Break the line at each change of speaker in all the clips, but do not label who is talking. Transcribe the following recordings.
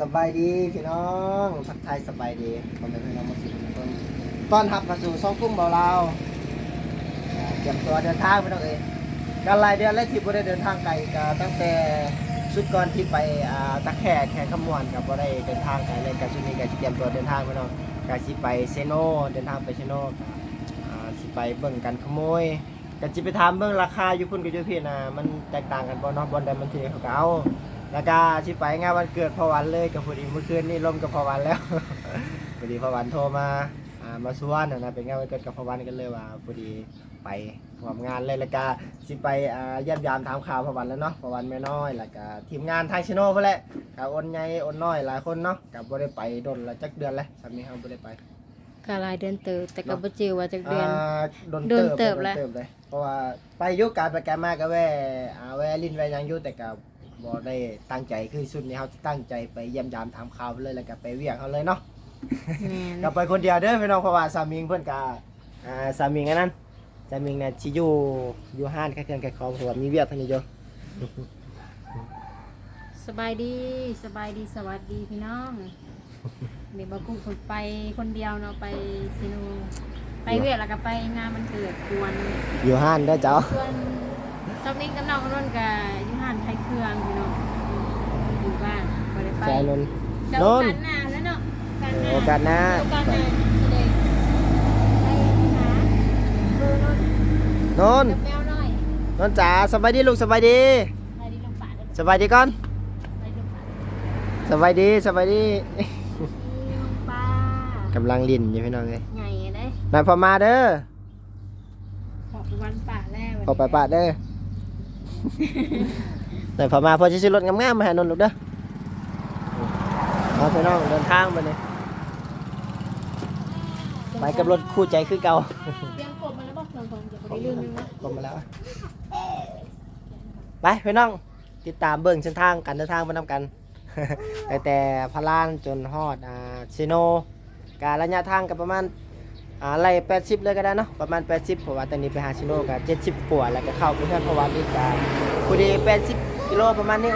สบายดีพี่น้องทักทายสบายดีผมเป็นพี่น้องมาสิต้นต้อนรับเข้าสู่ช่องกุ้งเบาเราเตรียมตัวเดินทางพี่น้องเอ้ยกันหลายเดือนแล้วที่บ่ได้เดินทางไกลก็ตั้งแต่ชุดก่อนที่ไปตะแคกแค่ขมวนกับบ่ได้เดินทางไกลเลยกับชุดนี้ก็สิเตรียมตัวเดินทางพี่น้องก็สิไปเซโนเดินทางไปเซโนก็อ่าสิไปเบิ่งกันขโมยก็สิไปถามเบิ่งราคาอยู่พุ่นกับอยู่พี่นะมันแตกต่างกันบ่เนาะบ่ได้มันที่เขาก็เอา แล้วก็ชิไปงานวันเกิดพอวันเลยกับพอดีเมื่อคืนนี่ลมกับพอวันแล้วพอดีพอวันโทรมาอ่ามาชวนนะนะเป็นงานวันเกิดกับพอวันกันเลยว่าพอดีไปร่วมงานเลยแล้วก็ชิไปอ่าเยี่ยมยามถามข่าวพอวันแล้วเนาะพอวันแม่น้อยแล้วก็ทีมงานทางชิโน่เพื่อแหละกับอ้นใหญ่อ้นน้อยหลายคนเนาะกับบ่ได้ไปโดนละจักเดือนแล้วสามีเขาบ่ได้ไป
ก็หลายเดือนเติบแต่ก็บ่จือว่าจักเดือน
อ่าโดน
โดนเติบ
โดน
แล้ว
เติบเลยเพราะว่าไปอยุการไปการมาก็แว่อ่าแว่ลิ้นแว่หยังอยู่แต่ก็บ่ ได้ตั้งใจคือสุดนี้เขาตั้งใจไปเยี่ยมยามถามข่าวเลยแล้วก็ไปเวียกเขาเลยเนาะ
แม่น
ก็ไปคนเดียวเด้อพี่น้องเพราะว่าสามีเพิ่นก็อ่าสามีอันนั้นสามีเนี่ยสิอยู่อยู่ห้านแค่เครื่องแค่ของเพราะว่ามีเวียกเท่านี้อยู่
สบายดีสบายดีสวัสดีพี่น้องเดี๋ยวบ่กุ้งคนไปคนเดียวเนาะไปซิโนไปเวียดแล้วก็ไปงานมันเกิดกวน
อยู่ห้านเด้อเจ้า
ส่วนเจ้านี้กับน้องนุ่นก็อยู่ห้านไทยเครื่องพี่น้องอยู่บ้านบ่ได้ไป
แฟนนน
เจ้า
โนน
กันหน้าแล้วเนาะกันหน้า
โอกาสหน้า
โอกาสหน้าสิได้ไปหาเบอร์นุ่น
นน
กับแมวน้อย
นนจ๋าสบายดีลูกสบายดี
ไปดีลงป่าเด้อ
สบายดีก่อน
ไปลงป่า
สบายดีสบายดี
ลงป่ากำ
ลังลิ้นอยู่พี่น้องเอ้ย
ใหญ่เลย
นายพอมาเด้อ
ขอบวันป่าแล้ว
ขอไปปาดเด้อ นายพอมาพอจะซื้อรถงามๆมาให้นนท์ลูกเด้อเอาพี่น้องเดินทางไปเลยไปกับรถคู่ใจคือเก่า
เตรียมกบมาแล้วบอกลองๆอย่าไปลืมนึงนะ
ลงมาแล้ว ไปพี่น้องติดตามเบิ่งเส้นทางการเดินทางไปนำกันตั้งแต่พารานจนฮอดอ่าซิโน การระยะทางกับประมาณ อ่าไล่80เลยก็ได้เนาะประมาณ 80เพราะว่าตอนนี้ไปหาซิโนก็70กว่าแล้วก็เข้าไปเพื่อนเพราะว่าอีกก็พอดี80กิโลประมาณนี้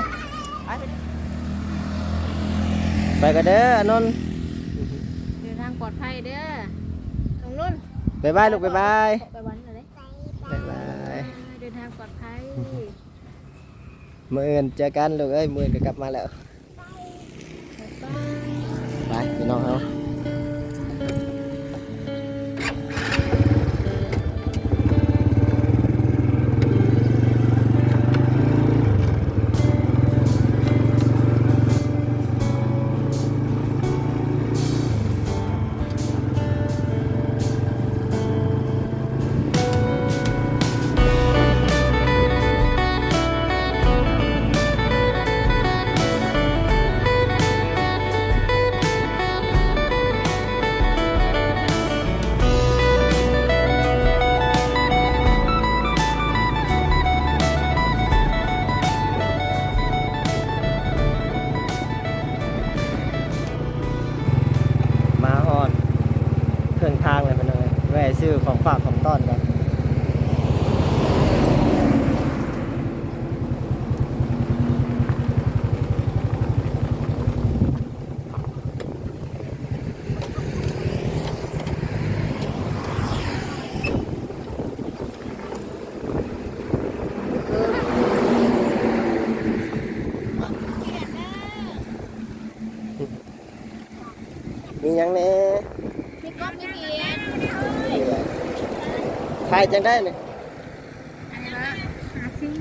ไปกันเด้ออนนท์
เดินทางปลอดภัยเด้อตรงนู้น
บ๊ายบายลูกบ๊ายบาย
ไปวันอะไร
บ๊ายบาย
เดินทางปลอดภัย
มื้ออื่นเจอกันลูกเอ้ยมื้ออื่นก็กลับมาแล้ว
บ๊ายบาย
ไปพี่น้องเฮามาายจังได้เนี่ย
อันนี้ละหาซื้อ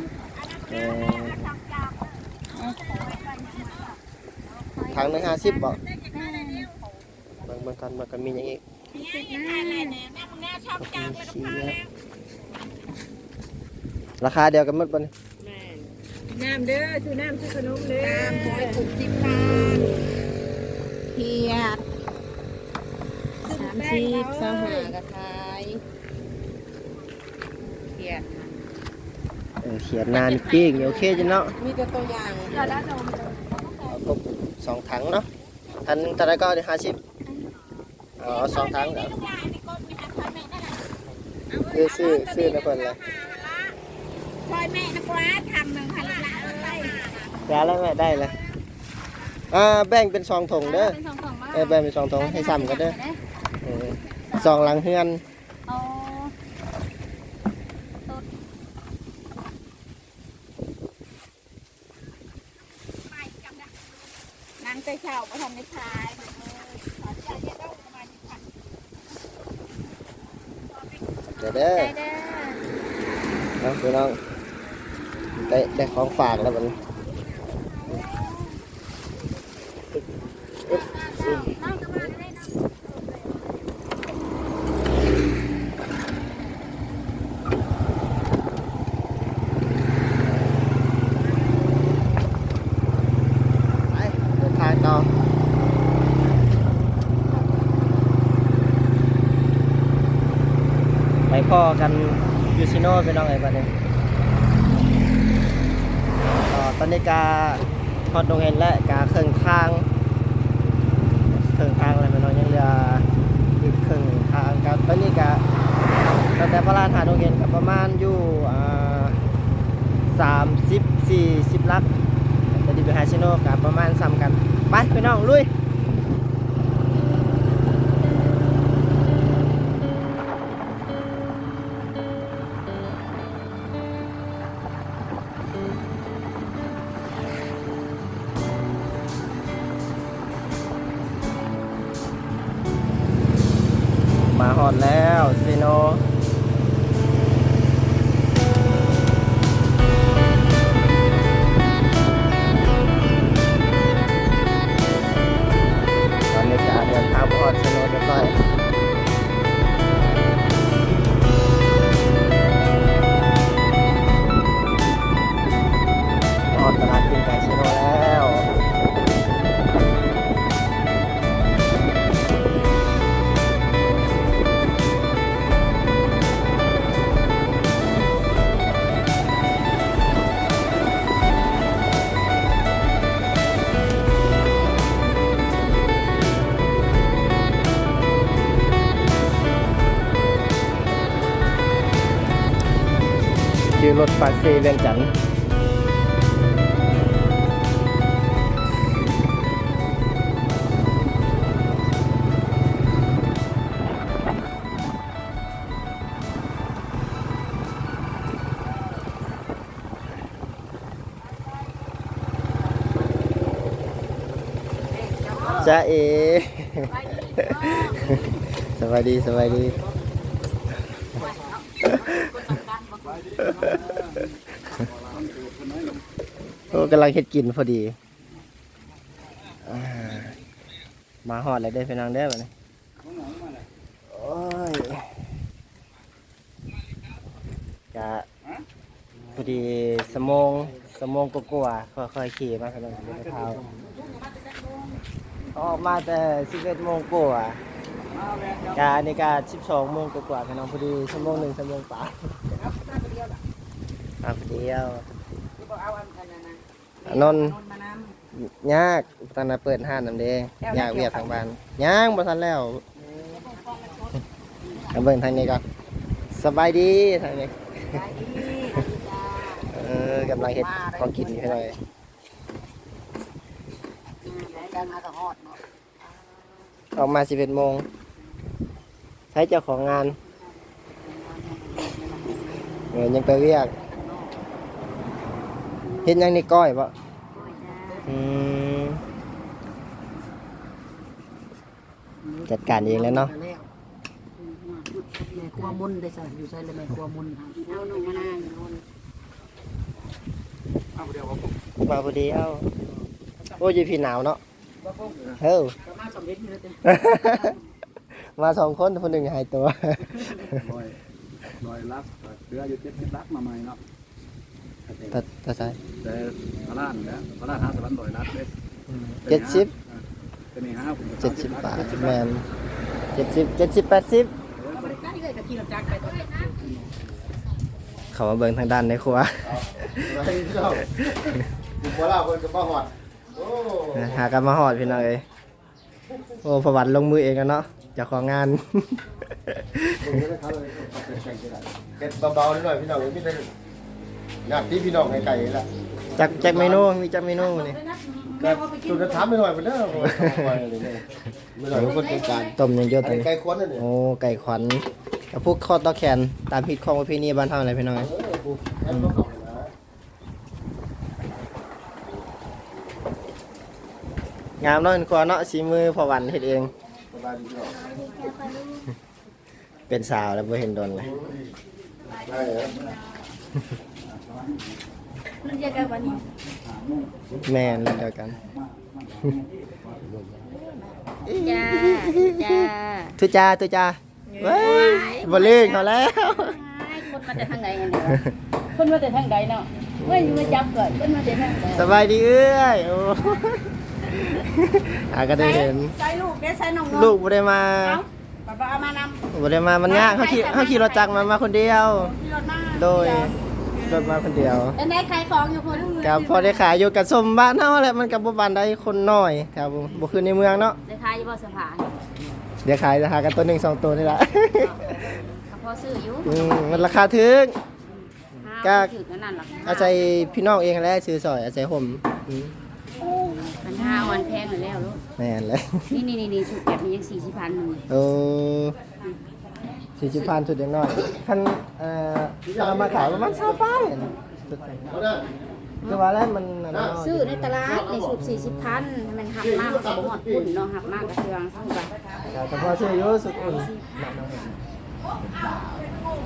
เออถังหนึงห้าสิบบ่เบิ่งเบิ่งกันเบิ่งกันมีหยังอีกราคาเดียวกันหมดบ่นี่
น้ำเด้อซื้อน้ำซื้อขนมเด้อน้ำหอยถูกสิบพันเพียดสามสิบสองหากระทายเพียด
เขียนนานปิ้งโอเคจ้ะเนาะ
มีแต่ตัวอย่างยาได้นม
เอาครบสองถังเนาะถังเท่าไรก็ห้าสิบอาเอสองถังเดี๋ยวซื้อซื้อซื้อนะเพิ่นเลย
ช่วยแม่นะกว่าทำหนึ่งพันละเอ้ย
ยาแล้วแม่ได้เลยอ่าแบ่งเป็นสองถุงเด้อ
เป็นอองมา
เออแบ่งเป็นสองถุงให้ซ้ำกันเด้อเออสองหลังเฮือนา
งใจเช่าประ ทำในชายขอใจเย็นต้องประมาณนี้ค่ะ
เดี๋ยวเด้อ
ใจเด้อ
น้องพี่น้องได้ได้ของฝากแล้วมัน
น้องก็มาได้น้อง
ไปเดินทางต่อไปพ่ อกันยูซิโน่พี่น้องไอ้บ้านนี้อ่าตอนนี้กาฮอดโรงเรียนและกาเครื่องทางเครื่องทางอะไรพี่น้องยังเหลืออีกเครึ่องทางครับตอนนี้กาตั้งแต่พระราชหาโรงเรียนกับประมาณอยู่สามสิบสี่สิบลักจะดีไปหาชิโน่กับประมาณซ้ำกันไปพี่น้องลุย ดแล้ รถปากเซเวียงจันทน์จ้าเอสวัสดีสวัสดี โอ้กำลังเฮ็ดกินพอดี มาหอดเลยได้อพี่น้องได้อบัดนี้โอ้ยกะพอดีสมองสมองกลัวๆค่อยๆขี่มาพี่น้องเท้าออกมาแต่11โมงกว่ากะอันนี้กะ12โมงกว่าๆพี่น้องพอดีชั่วโมงหนึ่งชั่วโมงป่า ครับเดียว
เอาอันนั้นนะ
นนท์
นนมาน
ยากตอนนั้นเปิดห้านน้ำเด้ยากเวียดทางบ้านยางบ่ทันแล้วเอาเบิ่งทางนี้ก่อนสบายดีทางนี้ำ
ไปดีจ้า
เออกำลังเฮ็ดของกินอยู่ให้หน่อย
ได้มาก็ฮอดเนาะ
ออกมา11โมงใช้เจ้าของงานเออยังไปเวียก เฮ็ดหยังนี่ก้อยบ่อืมจัดการเองแล้วเนาะ
แม่ครัวมุนได้ใส่อยู่ใส่เลยแม่ครัวมุน
เอาหนุ่มมานางนน
มาพอดีเอ้าโอ้ยอยู่พี่หนาวเนาะเฮ้ย
ก็มาสำเร็จเลยเต้
มาสองคนคนหนึ่งหายตัว
ลอยลอยลักเรืออยู่เจ็ดสิบลักมาใหม่เนาะ
ตัดตัดสาย
แต่พระราชเนี่ยพระราชห้าสวรรค์ลอยลักเลย
เจ็ดสิบ
จะมีห้า
เจ็ดสิบบาทแมนเจ็ดสิบเจ็ดสิบแปดสิบ
บริการเลยกับขี่รถจักรไปตรงนี้
เขามาเบิ่งทางด้านในครัว
บ่ล่าเพิ่นก็บ่ฮอดโอ้
หากันมาหอดพี่น้องเอ้ยโอ้ประวัติลงมือเองกันเนาะเจากของงาน
เบิ่งได้ครับเลยเป็นแข่งกันได้เก็บเบาๆหน่อยพี่น้องมีแต่ ญาติพี่น้องไกลๆล่ะ
จากจากเมนูมีจากเมนูนี่
ก็จุดจะถามไม่หน่อยไปเด้อโอ้ยคอยเลยเนี่ยไม่หน่อยเป็นคนจัดการ
ต้มยังเยอะ
อัน
ตัว
นี้
นี้
ไก่ควนนั่นนี่
โอ้ไก่ขวัญกับพวกข้อต่อแขนตามพิษของประเพณีบ้านเฮาอะไรพี่น้อง
เออกูแอนต้องเข้าไปนะ
งามเนาะเห็นครัวเนาะสีมือพอวันเฮ็ดเอง
สบายดีเนาะ
เป็นสาวแล้วบ่เห็นโดนเลย
ได้เห รอ
รุ่นเดียวกันวันนี้
แม่นรุ่นเดียวกัน
จ้าจ้า
ทุจ้าทุจ้าเว้ยบ่เล่งเขาแล้ว
คนมาแต่ทางไหนกันเนี่ยคนมาแต่ทางใดเนาะเมื่ออยู่มาจับเกิดคนมาแต่ทางใด
สบายดีเอ้ยโอ้อาก็ได้เห็น
ใส่ลูกได้ใส่น้อง
ลูกบ่ได้มา
ป้าป้าเอามาน
บ่ได้มามันยากเขาขี่เขาขี่รถจักรมามาคนเดียวำ
ที่รถมา
โดย รถมาคนเดียว
แล้วนายขายของอยู่คน
กับพอได้ขายอยู่กับสมบ้านเฮาแหละมันกับบ่บ้านใดคนน้อยครับผมบ่คือในเมืองเนาะ
ได้ขายอยู่บ่สภา
เดี๋ยวขายราคากันตัวหนึ่งสองตัวนี่แหละ
เขาพอซื้ออยู่
อืมมันราคาถึกก็
ถือกันนั่นหรอก
อาศัยพี่น้องเองแหละซื้อซอยอาศัยห่มอืม
มันห้าวันแพงอยู่แล้วลูก
แม่นเลย
นี่นี่นี่นี่ชุดแบบนี้ยังสี่สิบพันหนึ่ง
โอ้ สี่สิบพันสุดอย่างน้อยคันเอ่อจะเอามาขายประมาณเท่าป้ายอะนะสุดท้าย
เอาเด้อ
คือว่าแล้วมันอันนั้นเนาะ
ซื้อในตลาดในชุดสี่สิบพันมันหักมากมันก็บ่หมดปุ่นเนาะหักมากกระเทืองเท่าไหร่
แต่พอซื้ออยู่สุดอุ่น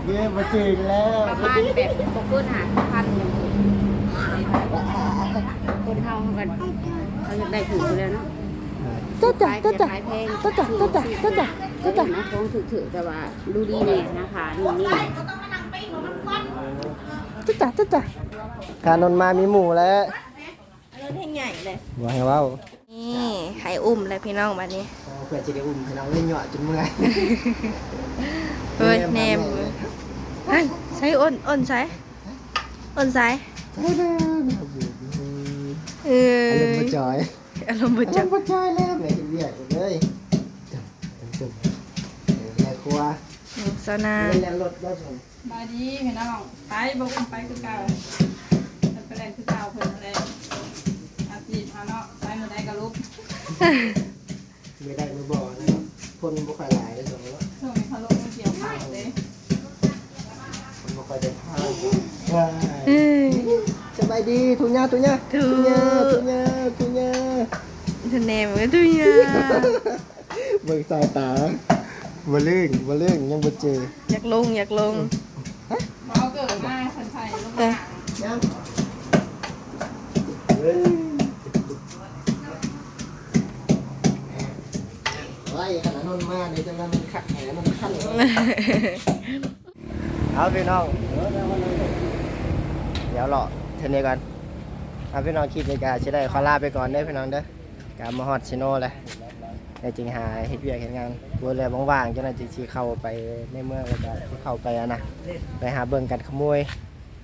เย้มาจริงแล้ว
ประมาณแบบปกติหาพันอย่างนี้คนเฮาเขากันเขาอยากได้ถืออยู่แล้วเนาะ
จ้าจ้าจ้าจ้า
ขายแพง
จ้าจ้าจ้าจ้าจ้าจ้า
ก็จ้ะนะของถือถือแต่ว่าดูดีแน่นะคะนี่นี่
จ้าจ้าจ้าจ้าการนนมามีหมูแล้ว
รถแห่งใหญ่เลย
ว่าให้เว้า
นี่ไข่อุ้มเลยพี่น้องบัดนี้
เพื่อจะได้อุ้มให้น้องเล่นเหยาะจนเมื่อย
เฮ้ยแนมเฮ้ยใช้อ้นอ้นใช้อ้นใช้เออ
อารมณ์บ่จอย
อารมณ์บุ
อา
จั
ร
ก
มณ์บ่จอยแล้วแม่เฮ็ดเวียกอยู่เลยจุ๊บจุ๊บ แม่ครัว
สนา
เล่นแล่นรถบ่ชม
มาดีพี่น้องไปบอกคุณไปคือเก่าจะไปแรงคือเก่าเพิ่นเลยอาจีบเอาเนาะไปมือใดก็ลุก
ไม่ได้ไม่บ่นะครับคนบ่ค่อยหลายเลยสมมุติว่า
ช่วงนี้เขาลงมาเกี่ยวข้าวเลย
คนบ่ค่อยได้พาว้าย
เอ้ย
สบายดีทุญญาทุญญา
ทุ
ทุญญาทุญญาทุญญา
ทนแนมก็ตุยา
เบิ่งสายตาบ่ลื่นบ่ลื่นยังบ่เจอ
อยากลงอยากลง
เอาเกิดมาคนไทยลงมา
ยังเฮ้ยไว้ขนาดนนมาเนี่ยจังว่ามันขัดแหมันคันเอาพี่น้อง เดี๋ยวรอเทนนี้ก่อนเอาพี่น้องคลิปในการจะได้ขอลาไปก่อนเด้อพี่น้องเด้อการมาฮอดชิโน่เลย ในจริงหาเฮ็ดเวียกเฮ็ดงานตัวเลยว่างๆจังนั้นจึงสิเข้าไปในเมืองแล้วก็สิเข้าไปอะนะไปหาเบิ่งกันขโมย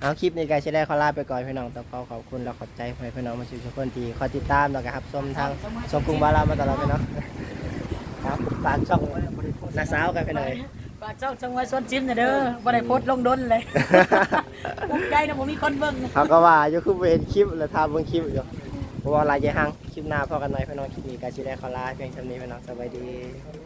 เอาคลิปนี้ก็จะได้ขอลาไปก่อนพี่น้องแต่ขอขอบคุณและขอบใจให้พี่น้องมาช่วยทุกคนที่คอยติดตามแล้วก็รับชมทางช่องกรุงบาลามาตลอดพี่น้องครับฝากช่องนาสาวกันไปหน่อย
ฝากเจ้าจังหวัดสวนจิ้มนะเด้อบ่ได้โพสต์ลงดนเลยภูมิใจนะผมมีคนเบิ่ง
เขาก็ว่าอยู่คือบ่เห็นคลิปแล้วทาเบิ่งคลิปอยู่เพราะ ว่าลายใจหังคลิปหน้าพอกันหน่อยพี่น้องคลิปนี้กาชิได้ขอลาเพียงเท่านี้พี่น้องสวัสดี